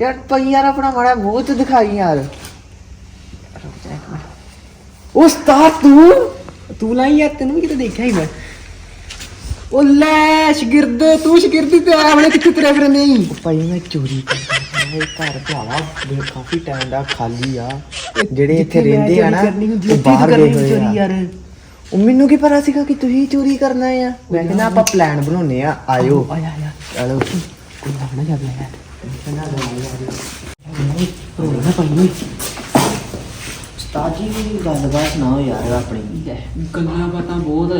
ਯਾਰ ਭਾਈ ਯਾਰ ਆਪਣਾ ਮਾੜਾ ਮੂੰਹ ਤੇ ਦਿਖਾਈ ਯਾਰ। ਰੁਕ ਜਾ ਇੱਕ ਮਿੰਟ। ਉਸਤਾਦ ਤੂੰ? ਤੂੰ ਲਾਈ ਯਾਰ ਤੈਨੂੰ ਵੀ ਕਿਤੇ ਦੇਖਿਆ ਹੀ ਮੈਂ। ਉਹ ਲੈ ਸ਼ਗਿਰਦ ਤੂੰ ਸ਼ਗਿਰਦੀ ਤੇ ਬਣੇ ਕਿੱਥੇ ਤੇਰੇ ਫਿਰ ਨਹੀਂ ਭਾਈ ਮੈਂ ਚੋਰੀ ਕਰਦਾ ਇਹ ਘਰ ਭਰਾਵਾ ਵੀ ਕਾਫੀ ਟਾਈਮ ਦਾ ਖਾਲੀ ਆ। ਜਿਹੜੇ ਇੱਥੇ ਰਹਿੰਦੇ ਆ ਨਾ ਉਹ ਬਾਹਰ ਗਏ ਹੋਏ ਚੋਰੀ ਯਾਰ। ਉਹ ਮੈਨੂੰ ਕੀ ਪਤਾ ਸੀਗਾ ਕਿ ਤੁਸੀਂ ਚੋਰੀ ਕਰਨਾ ਆ? ਮੈਂ ਕਹਿੰਦਾ ਆਪਾਂ ਪਲਾਨ ਬਣਾਉਨੇ ਆ ਆਇਓ। ਆਇਆ ਆਇਆ। ਚਲੋ। ਕੋਈ ਨਾ ਨਾ ਚੱਲ ਯਾਰ ਰੋਣਾ ਨਾ ਪਾਈ ਨੂੰ ਉਸਤਾਦ ਜੀ ਗੱਲਬਾਤ ਸੁਣਾਓ ਯਾਰ ਆਪਣੀ ਗੱਲਾਂ ਬਾਤਾਂ ਬਹੁਤ।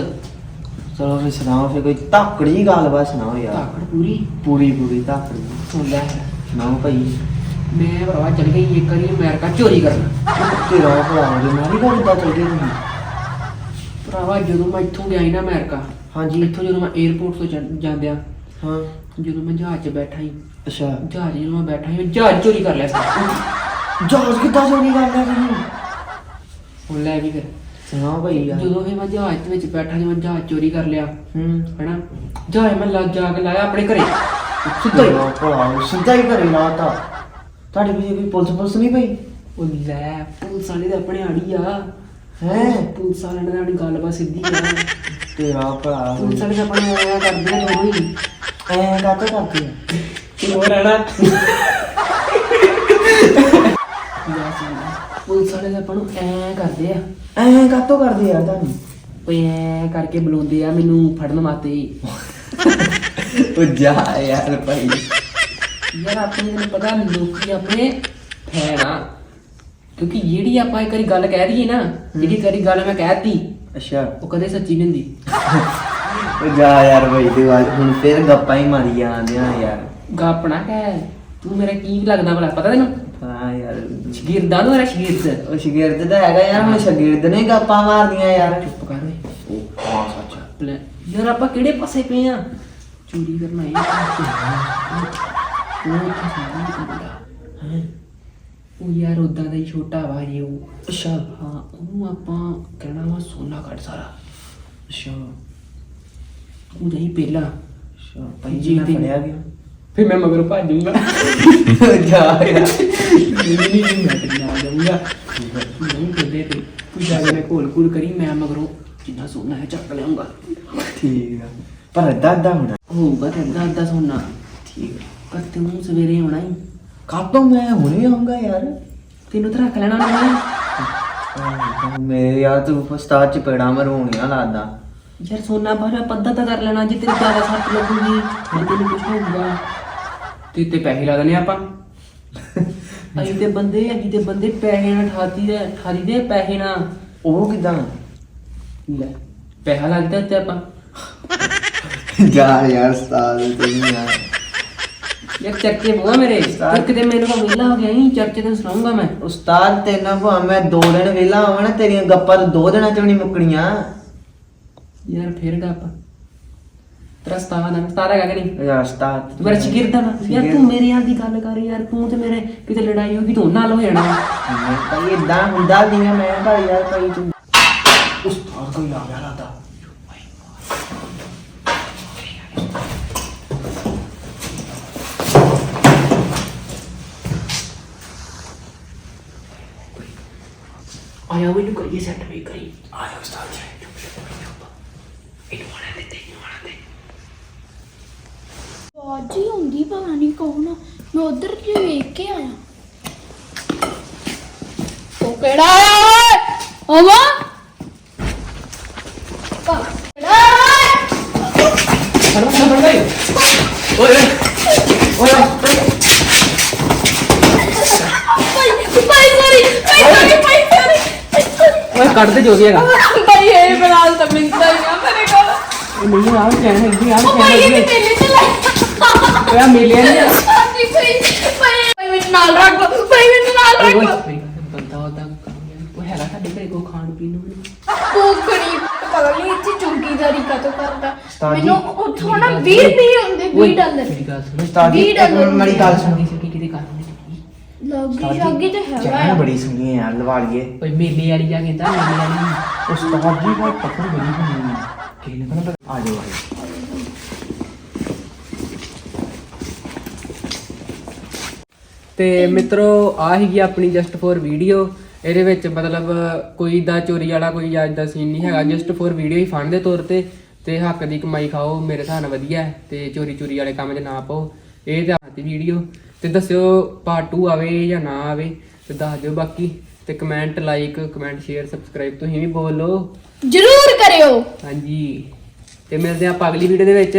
ਚਲੋ ਫਿਰ ਸੁਣਾਓ ਫਿਰ ਕੋਈ ਧਾਕੜੀ ਗੱਲਬਾਤ ਸੁਣਾਓ ਯਾਰ। ਧਾਕੜ ਪੂਰੀ? ਪੂਰੀ ਪੂਰੀ ਧਾਕੜੀ। ਸੁਣ ਲੈ। ਸੁਣਾਓ ਭਾਈ। ਮੈਂ ਭਰਾਵਾ ਚਲ ਗਈ ਇੱਕ ਵਾਰੀ ਅਮਰੀਕਾ ਚੋਰੀ ਕਰਨ। ਤੇਰਾ ਭਰਾਵਾਂਗੇ ਮੈਂ ਵੀ ਗੱਲ ਇਦਾਂ ਚੱਲ ਗਈ ਤੁਸੀਂ ਭਰਾਵਾ ਜਦੋਂ ਮੈਂ ਇੱਥੋਂ ਗਿਆ ਸੀ ਨਾ ਅਮਰੀਕਾ ਹਾਂਜੀ। ਇੱਥੋਂ ਜਦੋਂ ਮੈਂ 에어ਪੋਰਟ ਤੋਂ ਜਾਂ- ਜਾਂਦਿਆਂ ਹਾਂ। ਜਦੋਂ ਮੈਂ ਜਹਾਜ਼ 'ਚ ਬੈਠਾ ਸੀ। ਅੱਛਾ। ਜਹਾਜ਼ ਜਦੋਂ ਮੈਂ ਬੈਠਾ ਸੀ ਜਹਾਜ਼ ਚੋਰੀ ਕਰ ਲਿਆ ਸੀ। ਜਹਾਜ਼ ਕਿੱਦਾਂ ਚੋਰੀ ਕਰਨਾ ਤੁਸੀਂ? ਹੁਣ ਲੈ ਵੀ ਫਿਰ। ਸੁਣਾਓ ਭਾਈ ਯਾਰ। ਜਦੋਂ ਫਿਰ ਮੈਂ ਜਹਾਜ਼ ਦੇ ਵਿੱਚ ਬੈਠਾ ਮੈਂ ਜਹਾਜ਼ ਚੋਰੀ ਕਰ ਲਿਆ। ਹੂੰ। ਹਨਾ? ਜਹਾਜ਼ ਮੈਂ ਲੱਗ ਜਾ ਕੇ ਲਾਇਆ ਆਪਣੇ ਘਰੇ। ਸਿੱਧਾ ਹੀ। ਭਰਾ ਸਿੱਧਾ ਹੀ ਘਰੇ ਲਾਤਾ। ਤੁਹਾਡੇ ਵੀ ਕੋਈ ਪੁਲਿਸ ਪੁਲਿਸ ਨਹੀਂ ਪਈ? ਉਹ ਲੈ ਪੁਲਿਸ ਵਾਲੇ ਤਾਂ ਆਪਣੇ ਆੜੀ ਆ। ਹੈ? ਪੁਲਿਸ ਵਾਲਿਆਂ ਨੇ ਆਪਣੀ ਗੱਲਬਾਤ ਸਿੱਧੀ ਆ। ਤੇਰਾ ਭਰਾ। ਪੁਲਿਸ ਵਾਲੇ ਤਾਂ ਆਪਣੇ ਆਇਆ ਕਰਦੇ ਆ ਵੀ। ਐ ਕਾਹਤੋਂ ਕਰਦੀ ਆ? ਕਿਉਂ ਰਹਿਣਾ? ਪੁਲਿਸ ਵਾਲੇ ਤਾਂ ਆਪਾਂ ਨੂੰ ਐ ਕਰਦੇ ਆ। ਐ ਕਾਹਤੋਂ ਕਰਦੀ ਯਾਰ ਤੁਹਾਨੂੰ? ਓਏ ਐ ਕਰਕੇ ਬੁਲਾਉਂਦੇ ਆ ਮੈਨੂੰ ਫੜਨ ਵਾਸਤੇ ਉਹ ਜਾ ਯਾਰ ਭਾਈ। ਯਾਰ ਆਪਣੇ ਨੂੰ ਪਤਾ ਲੋਕੀ ਆਪਣੇ ਕਿਉਂਕਿ ਜਿਹੜੀ ਆਪਾਂ ਇੱਕ ਵਾਰੀ ਗੱਲ ਕਹਿ ਦਈਏ ਨਾ ਜਿਹੜੀ ਕਰੀ ਗੱਲ ਮੈਂ ਕਹਿਤੀ ਅੱਛਾ। ਉਹ ਕਦੇ ਸੱਚੀ ਨਹੀਂ ਹੁੰਦੀ। ਉਹ ਜਾ ਯਾਰ ਭਾਈ ਤੇ ਬਾਅਦ ਹੁਣ ਫੇਰ ਗੱਪਾਂ ਹੀ ਮਾਰੀ ਜਾਂਦੇ ਆ ਯਾਰ। ਗਾਪਣਾ ਕਹਿ ਤੂੰ ਮੇਰਾ ਕੀ ਲੱਗਦਾ ਭਲਾ ਪਤਾ ਤੈਨੂੰ? ਹਾਂ ਯਾਰ। ਸ਼ਗਿਰਦਾਂ ਨੂੰ ਮੇਰਾ ਸ਼ਗਿਰਦ। ਉਹ ਸ਼ਗਿਰਦ ਤਾਂ ਹੈਗਾ ਯਾਰ ਹੁਣ ਸ਼ਗਿਰਦ ਨੇ ਗੱਪਾਂ ਮਾਰਦੀਆਂ ਯਾਰ। ਚੁੱਪ ਕਰ ਓਏ। ਉਹ ਹਾਂ ਸੱਚ। ਲੈ, ਯਾਰ ਆਪਾਂ ਕਿਹੜੇ ਪਾਸੇ ਪਏ ਆ? ਚੋਰੀ ਕਰਨਾ ਉਹ ਇੱਥੇ ਕੰਡਾ ਹੈ? ਉਹ ਯਾਰ ਉਦਾਂ ਦਾ ਹੀ ਛੋਟਾ ਵਾ ਜੇ ਉਹ। ਅੱਛਾ। ਹਾਂ ਉਹਨੂੰ ਆਪਾਂ ਕਹਿਣਾ ਵਾ ਸੋਨਾ ਕੱਢ ਸਾਰਾ। ਅੱਛਾ। ਉਹ ਜਹੀ ਪਹਿਲਾਂ। ਅੱਛਾ ਭਾਈ ਜੀ ਜੀ ਮੈਂ ਤੇ- ਫੜਿਆ ਗਿਆ ਫਿਰ ਮੈਂ ਮਗਰ ਭੱਜ ਜਾਊਂਗਾ। ਜਾ ਯਾਰ ਨਹੀਂ ਨਹੀਂ ਨਹੀਂ ਮੈਂ ਤੇ ਨਾ ਜਾਊਂਗਾ। ਨਹੀਂ ਕਿਤੇ ਤੇ ਤੂੰ ਜਾ ਕੇ ਕੋਲ ਕੋਲ ਕਰੀ ਮੈਂ ਮਗਰੋਂ ਜਿੰਨਾ ਸੋਨਾ ਹੈ ਚੱਕ ਲਿਆਉਂਗਾ ਠੀਕ ਆ। ਪਰ ਅੱਧਾ ਅੱਧਾ ਹੋਣਾ। ਹੋਊਗਾ ਤੇ ਅੱਧਾ ਅੱਧਾ ਸੋਨਾ। ਠੀਕ ਪਰ ਤੂੰ ਸਵੇਰੇ ਆਉਣਾ ਹੀ ਕਾਤੋਂ ਮੈਂ ਹੁਣੇ ਆਉਂਗਾ ਯਾਰ? ਤੈਨੂੰ ਤਾਂ ਰੱਖ ਲੈਣਾ ਮੈਂ। ਆਹ, ਮੇਰੇ ਯਾਰ ਤੂੰ ਉਸਤਾਦ ਚ ਪੇੜਾ ਮਰੂਣੀਆਂ ਲਾਦਾ। ਯਾਰ ਸੋਨਾ ਬਾਹਰ ਪੱਦਾ ਤਾਂ ਕਰ ਲੈਣਾ ਜੇ ਤੇਰੀ ਜ਼ਿਆਦਾ ਸੱਟ ਲੱਗੂਗੀ। ਜੇ ਤੈਨੂੰ ਕੁਝ ਹੋਊਗਾ ਤੇ ਤੇ ਪੈਸੇ ਲਾ ਦੇਣੇ ਆਪਾਂ। ਅਸੀਂ ਤੇ ਬੰਦੇ ਅਸੀਂ ਤੇ ਬੰਦੇ ਪੈਸੇ ਨਾਲ ਠਾਤੀ ਦੇ ਠਾਰੀ ਦੇ ਪੈਸੇ ਨਾਲ। ਉਹ ਕਿਦਾਂ? ਲੈ ਪੈਸਾ ਲੱਗਦਾ ਤੇ ਆਪਾਂ। ਜਾ ਯਾਰ ਉਸਤਾਦ ਤੂੰ ਯਾਰ। ਯਾਰ ਚਰਚੇ ਬੋਆ ਮੇਰੇ। ਤੂੰ ਕਿਤੇ ਮੈਨੂੰ ਕੋ ਵਿਹਲਾ ਹੋ ਗਿਆ ਨਹੀਂ ਚਰਚੇ ਤੈਨੂੰ ਸੁਣਾਉਂਗਾ ਮੈਂ। ਉਸਤਾਦ ਤੈਨਾਂ ਭਾ ਮੈਂ ਦੋ ਦਿਨ ਵਿਹਲਾ ਆਵਾਂ ਨਾ ਤੇਰੀਆਂ ਗੱਪਾਂ ਤਾਂ ਦੋ ਦਿਨਾਂ ਚ ਵੀ ਨਹੀਂ ਮੁੱਕਣੀਆਂ। ਯਾਰ ਫੇਰ ਗਾ ਆਪਾਂ ਤੇਰਾ ਸਤਾਵਾ ਨਾ ਸਤਾਰਾ ਗਾ ਕਿ ਨਹੀਂ? ਯਾਰ ਉਸਤਾਦ ਤੂੰ ਮੇਰਾ ਸ਼ਗਿਰਦ ਆ ਨਾ ਯਾਰ ਤੂੰ ਮੇਰੇ ਨਾਲ ਦੀ ਗੱਲ ਕਰ ਯਾਰ ਤੂੰ ਤੇ ਮੇਰੇ ਕਿਤੇ ਲੜਾਈ ਹੋਗੀ ਤੂੰ ਨਾਲ ਹੋ ਜਾਣਾ ਭਾਈ ਇਦਾਂ ਹੁੰਦਾ ਨਹੀਂ ਆ, ਮੈਂ ਭਾਈ ਯਾਰ ਭਾਈ ਤੂੰ ਉਸਤਾਦ ਕੋਈ ਆ ਗਿਆ ਲਾਦਾ ਆਇਆ ਮੈਨੂੰ ਕਰੀਏ ਸੈੱਟ ਵੀ ਕਰੀ ਆਇਆ ਉਸਤਾਦ ਜੀ ਇਹਨੂੰ ਆਣਾ ਦੇ ਤੈਨੂੰ ਆਣਾ ਦੇ ਆਵਾਜ਼ ਹੀ ਹੁੰਦੀ ਪਤਾ ਨਹੀਂ ਕੌਣ ਆ। ਮੈਂ ਉਧਰ ਜੇ ਵੇਖ ਕੇ ਆਇਆ। ਉਹ ਕਿਹੜਾ ਆਇਆ ਓਏ? ਓਮਾ ਕਿਹੜਾ ਆਇਆ ਫੜ ਫੜ ਫੜ ਗਈ ਓਏ ਓਏ ਭਾਈ ਭਾਈ ਸੌਰੀ ਭਾਈ ਸੌਰੀ ਭਾਈ ਸੌਰੀ ਓਏ ਕੱਢ ਦੇ ਜੋ ਵੀ ਹੈਗਾ। ਭਾਈ ਇਹ ਬਲਾਲ ਤਾਂ ਮਿੰਦਾ ਹੀ ਆ ਇਹ ਨਹੀਂ ਆ ਕਹਿਣ ਹੈਗੀ ਆ ਉਹ ਭਾਈ ਇਹ ਮੇਲੇ ਤੇ ਲੈ ਓਏ ਆ ਮਿਲਿਆ ਨਹੀਂ ਭਾਈ ਭਾਈ ਭਾਈ ਮੈਨੂੰ ਨਾਲ ਰੱਖ ਲਓ ਭਾਈ ਦਾ ਕੰਮ ਹੈ। ਉਹ ਹੈਗਾ ਸਾਡੇ ਘਰੇ ਕੋ ਖਾਣ ਪੀਣ ਨੂੰ ਕੋਕਣੀ ਪਤਾ ਨਹੀਂ ਇੱਥੇ ਚੁੰਕੀਦਾਰੀ ਕਦੋਂ ਕਰਦਾ। ਉਸਤਾਦ ਜੀ, ਮੈਨੂੰ ਉੱਥੋਂ ਨਾ 20 ਰੁਪਏ ਹੁੰਦੇ 20 ਡਾਲਰ। ਮੇਰੀ ਗੱਲ ਸੁਣੋ ਉਸਤਾਦ ਜੀ ਵੀਹ ਇੱਕ ਡਾਲਰ ਮਿੰਟ ਮੇਰੀ ਗੱਲ ਸੁਣੋ। ਸੁਣੀ ਸਕੀ ਕਿਤੇ ਕਰ ਨਹੀਂ ਲੱਗੀ ਸ਼ਾਗੀ ਤੇ ਹੈਗਾ ਆ। ਬੜੀ ਸੁਣੀ ਹੈ ਯਾਰ ਲਵਾ ਲਈਏ। ਓਏ ਮੇਲੇ ਵਾਲੀ ਜਾ ਕਹਿੰਦਾ ਮੇਲੇ ਵਾਲੀ। ਉਸਤਾਦ ਜੀ ਬਹੁਤ ਪਕੜ ਬੜੀ ਹੋਣੀ ਹੈ ਕਿਹਨੇ ਪਤਾ ਆ ਜਾਓ ਆ ਜਾਓ ਤੇ ਮਿੱਤਰੋ, ਆ ਹੀਗੀ ਆਪਣੀ ਜਸਟ ਫॉर ਵੀਡੀਓ ਇਹਦੇ ਵਿੱਚ ਮਤਲਬ ਕੋਈ ਦਾ ਚੋਰੀ ਵਾਲਾ, ਕੋਈ ਅੱਜ ਦਾ ਸੀਨ ਨਹੀਂ ਹੈਗਾ। ਜਸਟ ਫॉर ਵੀਡੀਓ ਹੀ ਫਨ ਦੇ ਤੌਰ ਤੇ ਤੇ ਹੱਕ ਦੀ ਕਮਾਈ ਖਾਓ, ਮੇਰੇ ਹਿਸਾਬ ਨਾਲ ਵਧੀਆ ਹੈ। ਤੇ ਚੋਰੀ ਚੋਰੀ ਵਾਲੇ ਕੰਮ 'ਚ ਨਾ ਪਾਓ। ਇਹ ਤੇ ਆਤੀ ਵੀਡੀਓ ਤੇ ਦੱਸਿਓ ਪਾਰਟ 2 ਆਵੇ ਜਾਂ ਨਾ ਆਵੇ, ਤੇ ਦੱਸ ਦਿਓ ਬਾਕੀ। ਤੇ comment like comment share subscribe ਤੁਸੀਂ ਵੀ ਬੋਲੋ। ਜ਼ਰੂਰ! ਕਰਿਓ। ਹਾਂਜੀ। ਤੇ ਮਿਲਦੇ ਆਪਾਂ ਅਗਲੀ ਵੀਡੀਓ ਦੇ ਵਿੱਚ।